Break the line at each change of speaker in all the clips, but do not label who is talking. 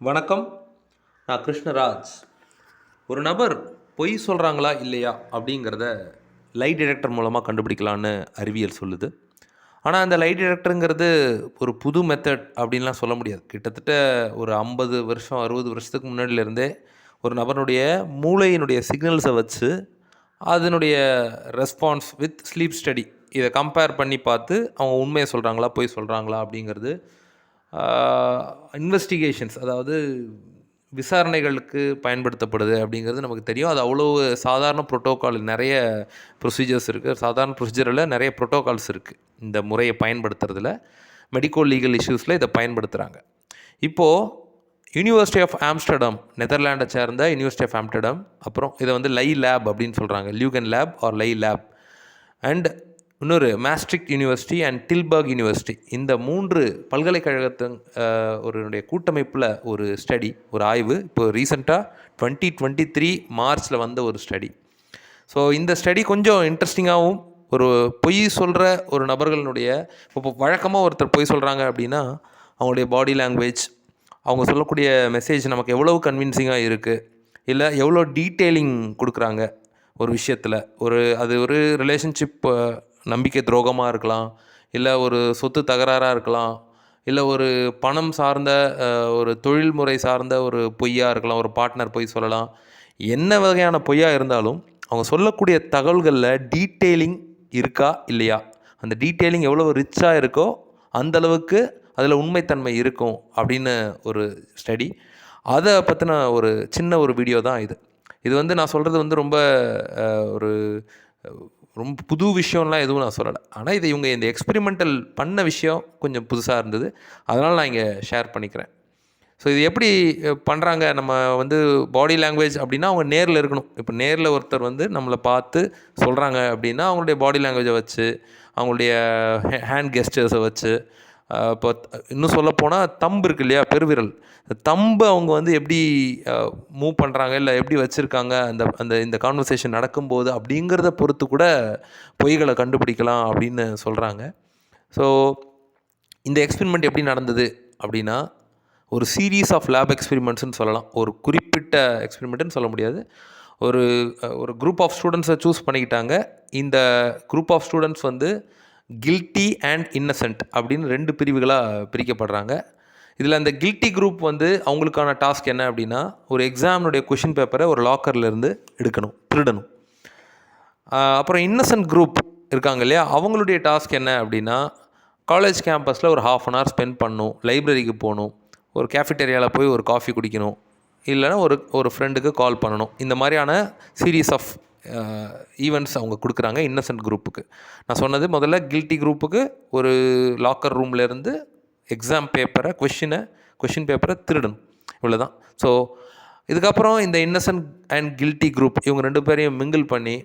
வணக்கம். நான் கிருஷ்ணராஜ். ஒரு நபர் பொய் சொல்கிறாங்களா இல்லையா அப்படிங்கிறத லைட் டிடெக்டர் மூலமாக கண்டுபிடிக்கலான்னு அறிவியல் சொல்லுது. ஆனால் அந்த லைட் டிடெக்டருங்கிறது ஒரு புது மெத்தட் அப்படின்லாம் சொல்ல முடியாது. கிட்டத்தட்ட ஒரு ஐம்பது வருஷம் அறுபது வருஷத்துக்கு முன்னாடியிலேருந்தே ஒரு நபருடைய மூளையினுடைய சிக்னல்ஸை வச்சு அதனுடைய ரெஸ்பான்ஸ் வித் ஸ்லீப் ஸ்டடி இதை கம்பேர் பண்ணி பார்த்து அவங்க உண்மையை சொல்கிறாங்களா பொய் சொல்கிறாங்களா அப்படிங்கிறது இன்வெஸ்டிகேஷன்ஸ் அதாவது விசாரணைகளுக்கு பயன்படுத்தப்படுது அப்படிங்கிறது நமக்கு தெரியும். அது அவ்வளோ சாதாரண ப்ரோட்டோக்கால் நிறைய ப்ரொசீஜர்ஸ் இருக்குது சாதாரண ப்ரொசீஜரில் நிறைய ப்ரோட்டோகால்ஸ் இருக்குது இந்த முறையை பயன்படுத்துறதுல மெடிக்கோ லீகல் இஷ்யூஸில் இதை பயன்படுத்துகிறாங்க இப்போது யூனிவர்சிட்டி ஆஃப் ஆம்ஸ்டர்டம் நெதர்லாண்டை சேர்ந்த யூனிவர்சிட்டி ஆஃப் ஆம்ஸ்டர்டம் அப்புறம் இதை வந்து லை லேப் அப்படின்னு சொல்கிறாங்க Leuven lab or lie lab and இன்னொரு Maastricht university and Tilburg university இந்த மூன்று பல்கலைக்கழகத்தின் ஒருனுடைய ஒரு கூட்டமைப்பில் ஒரு ஸ்டடி ஒரு ஆய்வு. இப்போ ரீசெண்டாக டுவெண்ட்டி டுவெண்ட்டி த்ரீ மார்ச்சில் வந்த ஒரு ஸ்டடி ஸோ இந்த ஸ்டடி கொஞ்சம் இன்ட்ரெஸ்டிங்காகவும் ஒரு பொய் சொல்கிற ஒரு நபர்களுடைய இப்போ வழக்கமாக ஒருத்தர் பொய் சொல்கிறாங்க அப்படின்னா அவங்களுடைய பாடி லாங்குவேஜ் அவங்க சொல்லக்கூடிய மெசேஜ் நமக்கு எவ்வளவு கன்வின்சிங்காக இருக்குது இல்லை எவ்வளோ டீட்டெயிலிங் கொடுக்குறாங்க ஒரு விஷயத்தில். ஒரு அது ஒரு ரிலேஷன்ஷிப் நம்பிக்கை துரோகமாக இருக்கலாம் இல்லை ஒரு சொத்து தகராறாக இருக்கலாம் இல்லை ஒரு பணம் சார்ந்த ஒரு தொழில்முறை சார்ந்த ஒரு பொய்யாக இருக்கலாம் ஒரு பார்ட்னர் பொய் சொல்லலாம். என்ன வகையான பொய்யாக இருந்தாலும் அவங்க சொல்லக்கூடிய தகவல்களில் டீட்டெயிலிங் இருக்கா இல்லையா? அந்த டீட்டெயிலிங் எவ்வளோ ரிச்சாக இருக்கோ அந்த அளவுக்கு அதில் உண்மைத்தன்மை இருக்கும் அப்படின்னு ஒரு ஸ்டடி அதை பற்றின ஒரு சின்ன ஒரு வீடியோ தான் இது. இது வந்து நான் சொல்கிறது வந்து ரொம்ப ஒரு ரொம்ப புது விஷயம்லாம் எதுவும் நான் சொல்லலை. ஆனால் இது இவங்க இந்த எக்ஸ்பெரிமெண்டல் பண்ண விஷயம் கொஞ்சம் புதுசாக இருந்தது. அதனால் நான் இங்கே ஷேர் பண்ணிக்கிறேன். ஸோ இது எப்படி பண்ணுறாங்க நம்ம வந்து பாடி லாங்குவேஜ் அப்படின்னா அவங்க நேரில் இருக்கணும். இப்போ நேரில் ஒருத்தர் வந்து நம்மளை பார்த்து சொல்கிறாங்க அப்படின்னா அவங்களுடைய பாடி லாங்குவேஜை வச்சு அவங்களுடைய ஹேண்ட் கெஸ்டர்ஸை வச்சு இப்போ இன்னும் சொல்லப்போனால் தம்பு இருக்கு இல்லையா பெருவிரல். தம்பு அவங்க வந்து எப்படி மூவ் பண்ணுறாங்க இல்லை எப்படி வச்சுருக்காங்க அந்த அந்த இந்த கான்வர்சேஷன் நடக்கும்போது அப்படிங்கிறத பொறுத்து கூட பொய்களை கண்டுபிடிக்கலாம் அப்படின்னு சொல்கிறாங்க ஸோ இந்த எக்ஸ்பெரிமெண்ட் எப்படி நடந்தது அப்படின்னா ஒரு சீரீஸ் ஆஃப் லேப் எக்ஸ்பெரிமெண்ட்ஸ்னு சொல்லலாம். ஒரு குறிப்பிட்ட எக்ஸ்பிரிமெண்ட்டுன்னு சொல்ல முடியாது. ஒரு ஒரு குரூப் ஆஃப் ஸ்டூடெண்ட்ஸை சூஸ் பண்ணிக்கிட்டாங்க. இந்த குரூப் ஆஃப் ஸ்டூடெண்ட்ஸ் வந்து கில்ட்டி அண்ட் இன்னசென்ட் அப்படின்னு ரெண்டு பிரிவுகளாக பிரிக்கப்படுறாங்க. இதில் அந்த கில்ட்டி குரூப் வந்து அவங்களுக்கான டாஸ்க் என்ன அப்படின்னா ஒரு எக்ஸாமினுடைய கொஷின் பேப்பரை ஒரு லாக்கர்லேருந்து எடுக்கணும் திருடணும். அப்புறம் இன்னசென்ட் குரூப் இருக்காங்க இல்லையா? அவங்களுடைய டாஸ்க் என்ன அப்படின்னா காலேஜ் கேம்பஸில் ஒரு ஹாஃப் அன் ஹவர் ஸ்பெண்ட் பண்ணணும் லைப்ரரிக்கு போகணும் ஒரு கேஃபிட்டேரியாவில் போய் ஒரு காஃபி குடிக்கணும் இல்லைன்னா ஒரு ஒரு ஃப்ரெண்டுக்கு கால் பண்ணணும். இந்த மாதிரியான சீரீஸ் ஆஃப் ஈவெண்ட்ஸ் அவங்க கொடுக்குறாங்க இன்னசென்ட் குரூப்புக்கு நான் சொன்னது முதல்ல கில்ட்டி குரூப்புக்கு ஒரு லாக்கர் ரூம்லேருந்து எக்ஸாம் பேப்பரை கொஷினை கொஷின் பேப்பரை திருடணும். இவ்வளோதான் ஸோ இதுக்கப்புறம் இந்த இன்னசென்ட் அண்ட் கில்ட்டி குரூப் இவங்க ரெண்டு பேரையும் மிங்கிள் பண்ணி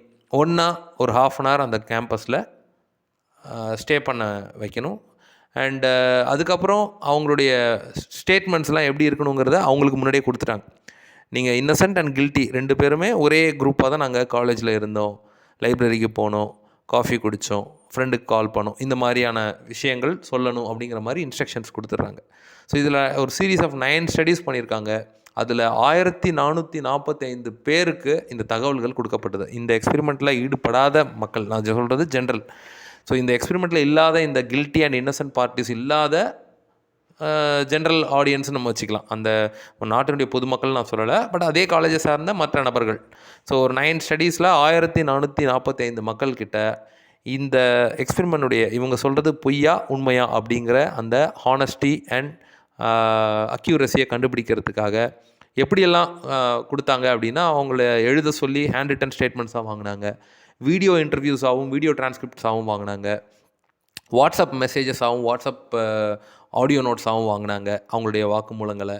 ஒன்றா ஒரு ஹாஃப் அன் ஹவர் அந்த கேம்பஸில் ஸ்டே பண்ண வைக்கணும். அண்டு அதுக்கப்புறம் அவங்களுடைய ஸ்டேட்மெண்ட்ஸ்லாம் எப்படி இருக்கணுங்கிறத அவங்களுக்கு முன்னாடியே கொடுத்துட்டாங்க. நீங்கள் இன்னசென்ட் அண்ட் கில்ட்டி ரெண்டு பேருமே ஒரே குரூப்பாக தான் நாங்கள் காலேஜில் இருந்தோம். லைப்ரரிக்கு போனோம் காஃபி குடித்தோம் ஃப்ரெண்டுக்கு கால் பண்ணோம். இந்த மாதிரியான விஷயங்கள் சொல்லணும் அப்படிங்கிற மாதிரி இன்ஸ்ட்ரக்ஷன்ஸ் கொடுத்துட்றாங்க. ஸோ இதில் ஒரு சீரீஸ் ஆஃப் நைன் ஸ்டடீஸ் பண்ணியிருக்காங்க. அதில் ஆயிரத்தி நானூற்றி நாற்பத்தைந்து பேருக்கு இந்த தகவல்கள் கொடுக்கப்பட்டது. இந்த எக்ஸ்பெரிமெண்ட்டில் ஈடுபடாத மக்கள் நான் சொல்கிறது ஜென்ரல் ஸோ இந்த எக்ஸ்பெரிமெண்ட்டில் இல்லாத இந்த கில்ட்டி அண்ட் இன்னசென்ட் பார்ட்டிஸ் இல்லாத ஜென்ரல் ஆடியன்ஸ் நம்ம வச்சுக்கலாம். அந்த நாட்டினுடைய பொதுமக்கள் நான் சொல்லலை. பட் அதே காலேஜை சார்ந்த மற்ற நபர்கள். ஸோ ஒரு நைன் ஸ்டடீஸில் ஆயிரத்தி நானூற்றி நாற்பத்தைந்து மக்கள்கிட்ட இந்த எக்ஸ்பெரிமெண்ட்டுடைய இவங்க சொல்கிறது பொய்யா உண்மையா அப்படிங்கிற அந்த ஹானஸ்டி அண்ட் அக்யூரஸியை கண்டுபிடிக்கிறதுக்காக எப்படியெல்லாம் கொடுத்தாங்க அப்படின்னா அவங்கள எழுத சொல்லி ஹேண்ட் ரிட்டன் ஸ்டேட்மெண்ட்ஸாக வாங்கினாங்க. வீடியோ இன்டர்வியூஸாகவும் வீடியோ டிரான்ஸ்கிரிப்ட்ஸாகவும் வாங்கினாங்க. வாட்ஸ்அப் மெசேஜஸாகவும் வாட்ஸ்அப் ஆடியோ நோட்ஸாகவும் வாங்கினாங்க அவங்களுடைய வாக்குமூலங்களை.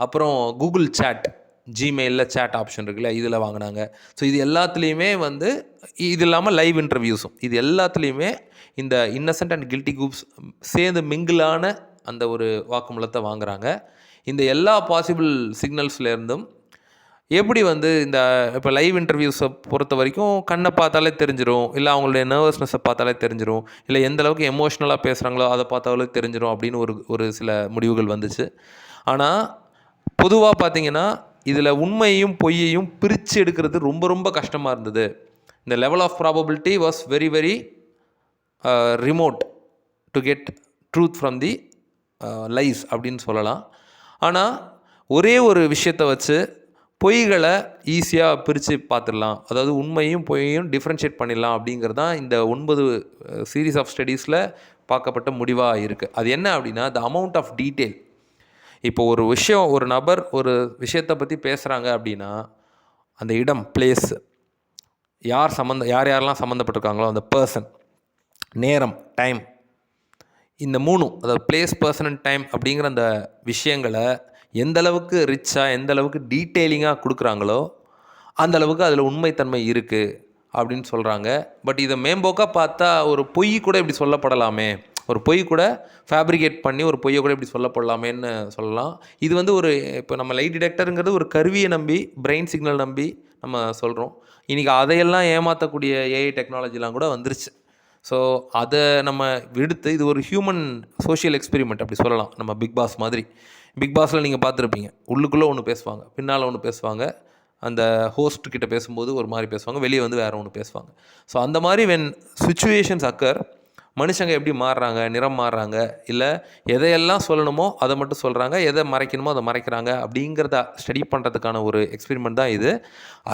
அப்புறம் கூகுள் சேட் ஜிமெயிலில் சேட் ஆப்ஷன் இருக்குல்ல இதில் வாங்கினாங்க. ஸோ இது எல்லாத்துலேயுமே வந்து இது இல்லாமல் லைவ் இன்டர்வியூஸும். இது எல்லாத்துலேயுமே இந்த இன்னசென்ட் அண்ட் கில்ட்டி குரூப்ஸ் சேர்ந்து மிங்கிளான அந்த ஒரு வாக்குமூலத்தை வாங்குகிறாங்க இந்த எல்லா பாசிபிள் சிக்னல்ஸ்லேருந்தும் எப்படி வந்து இந்த இப்போ லைவ் இன்டர்வியூஸை பொறுத்த வரைக்கும் கண்ணை பார்த்தாலே தெரிஞ்சிடும் இல்லை அவங்களுடைய நர்வஸ்னஸை பார்த்தாலே தெரிஞ்சிடும் இல்லை எந்த அளவுக்கு எமோஷ்னலாக பேசுகிறாங்களோ அதை பார்த்தாலே தெரிஞ்சிடும் அப்படின்னு ஒரு ஒரு சில முடிவுகள் வந்துச்சு. ஆனால் பொதுவாக பார்த்தீங்கன்னா இதில் உண்மையையும் பொய்யையும் பிரித்து எடுக்கிறது ரொம்ப ரொம்ப கஷ்டமாக இருந்தது. இந்த level of probability was very very remote to get truth from the lies அப்படின்னு சொல்லலாம். ஆனால் ஒரே ஒரு விஷயத்தை வச்சு பொய்களை ஈஸியாக பிரித்து பார்த்துடலாம். அதாவது உண்மையும் பொய்யையும் டிஃப்ரென்ஷியேட் பண்ணிடலாம் அப்படிங்கிறது தான் இந்த ஒன்பது சீரீஸ் ஆஃப் ஸ்டடீஸில் பார்க்கப்பட்ட முடிவாக இருக்குது அது என்ன அப்படின்னா த அமௌண்ட் ஆஃப் டீட்டெயில் இப்போ ஒரு விஷயம் ஒரு நபர் ஒரு விஷயத்தை பற்றி பேசுகிறாங்க அப்படின்னா அந்த இடம் பிளேஸ் யார் சம்மந்த யார் யாரெல்லாம் சம்மந்தப்பட்டிருக்காங்களோ அந்த பர்சன் நேரம் டைம் இந்த மூணும் அதாவது பிளேஸ் பர்சன் அண்ட் டைம் அப்படிங்கிற அந்த விஷயங்களை எந்த அளவுக்கு ரிச்சாக எந்த அளவுக்கு டீட்டெயிலிங்காக கொடுக்குறாங்களோ அந்த அளவுக்கு அதில் உண்மைத்தன்மை இருக்குது அப்படின்னு சொல்கிறாங்க பட் இதை மேம்போக்காக பார்த்தா ஒரு பொய் கூட இப்படி சொல்லப்படலாமே. ஒரு பொய் கூட ஃபேப்ரிகேட் பண்ணி ஒரு பொய்யை கூட இப்படி சொல்லப்படலாமேன்னு சொல்லலாம். இது வந்து ஒரு இப்போ நம்ம லைட் டிடெக்டருங்கிறது ஒரு கருவியை நம்பி பிரெயின் சிக்னல் நம்பி நம்ம சொல்கிறோம் இன்றைக்கி அதையெல்லாம் ஏமாற்றக்கூடிய ஏஐ டெக்னாலஜிலாம் கூட வந்துருச்சு. ஸோ அதை நம்ம விடுத்து இது ஒரு ஹியூமன் சோஷியல் எக்ஸ்பெரிமெண்ட் அப்படி சொல்லலாம். நம்ம பிக் பாஸ் மாதிரி. பிக் பாஸில் நீங்கள் பார்த்துருப்பீங்க. உள்ளுக்குள்ளே ஒன்று பேசுவாங்க பின்னால் ஒன்று பேசுவாங்க. அந்த ஹோஸ்ட் கிட்ட பேசும்போது ஒரு மாதிரி பேசுவாங்க வெளியே வந்து வேறு ஒன்று பேசுவாங்க. ஸோ அந்த மாதிரி வென் சுச்சுவேஷன்ஸ் அக்கர் மனுஷங்க எப்படி மாறுறாங்க நிறம் மாறுறாங்க இல்லை எதையெல்லாம் சொல்லணுமோ அதை மட்டும் சொல்கிறாங்க எதை மறைக்கணுமோ அதை மறைக்கிறாங்க அப்படிங்கிறத ஸ்டடி பண்ணுறதுக்கான ஒரு எக்ஸ்பெரிமெண்ட் தான் இது.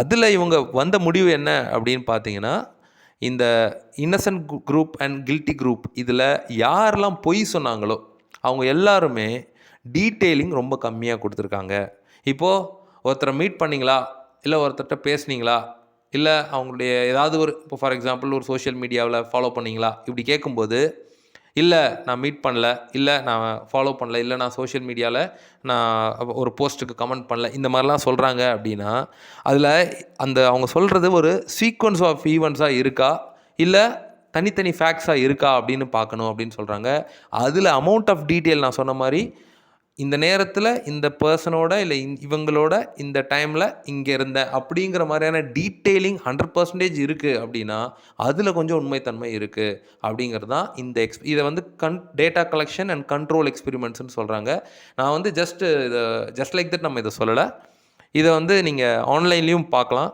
அதில் இவங்க வந்த முடிவு என்ன அப்படின்னு பார்த்தீங்கன்னா இந்த innocent group and guilty group இதில் யாரெல்லாம் பொய் சொன்னாங்களோ அவங்க எல்லாருமே டீட்டெயிலிங் ரொம்ப கம்மியாக கொடுத்துருக்காங்க. இப்போது ஒருத்தரை மீட் பண்ணிங்களா? இல்லை ஒருத்தர்கிட்ட பேசுனீங்களா? இல்லை அவங்களுடைய ஏதாவது ஒரு இப்போ ஃபார் எக்ஸாம்பிள் ஒரு சோஷியல் மீடியாவில் ஃபாலோ பண்ணீங்களா? இப்படி கேட்கும்போது இல்லை நான் மீட் பண்ணல. இல்லை நான் ஃபாலோ பண்ணல. இல்லை நான் சோஷியல் மீடியாவில் நான் ஒரு போஸ்ட்டுக்கு கமெண்ட் பண்ணல. இந்த மாதிரிலாம் சொல்கிறாங்க அப்படின்னா அதில் அந்த அவங்க சொல்கிறது ஒரு சீக்வன்ஸ் ஆஃப் ஈவெண்ட்ஸாக இருக்கா? இல்லை தனித்தனி ஃபேக்ட்ஸாக இருக்கா அப்படின்னு பார்க்கணும் அப்படின்னு சொல்கிறாங்க அதில் அமௌண்ட் ஆஃப் டீட்டெயில் நான் சொன்ன மாதிரி இந்த நேரத்தில் இந்த பர்சனோட இல்லை இவங்களோட இந்த டைமில் இங்கே இருந்தேன் அப்படிங்கிற மாதிரியான டீட்டெயிலிங் ஹண்ட்ரட் பர்சன்டேஜ் இருக்குது அப்படின்னா அதில் கொஞ்சம் உண்மைத்தன்மை இருக்குது அப்படிங்கிறது தான் இந்த எக்ஸ் இதை வந்து கன் டேட்டா கலெக்ஷன் அண்ட் கண்ட்ரோல் எக்ஸ்பெரிமெண்ட்ஸ்னு சொல்கிறாங்க நான் வந்து ஜஸ்ட்டு இதை ஜஸ்ட் லைக் தட் நம்ம இதை சொல்லலை. இதை வந்து நீங்கள் ஆன்லைன்லேயும் பார்க்கலாம்.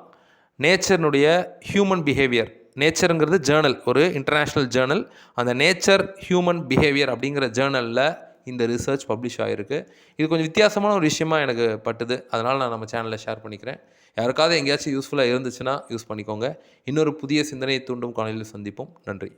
நேச்சர்னுடைய ஹியூமன் பிஹேவியர் நேச்சருங்கிறது ஜேர்னல் ஒரு இன்டர்நேஷ்னல் ஜேர்னல் அந்த நேச்சர் ஹியூமன் பிஹேவியர் அப்படிங்கிற ஜேர்னலில் இந்த ரிசர்ச் பப்ளிஷ் ஆகிருக்கு இது கொஞ்சம் வித்தியாசமான ஒரு விஷயமா எனக்கு பட்டுது. அதனால் நான் நம்ம சேனலில் ஷேர் பண்ணிக்கிறேன். யாருக்காவது எங்கேயாச்சும் யூஸ்ஃபுல்லாக இருந்துச்சுன்னா யூஸ் பண்ணிக்கோங்க. இன்னொரு புதிய சிந்தனையை தூண்டும் காலையில் சந்திப்போம். நன்றி.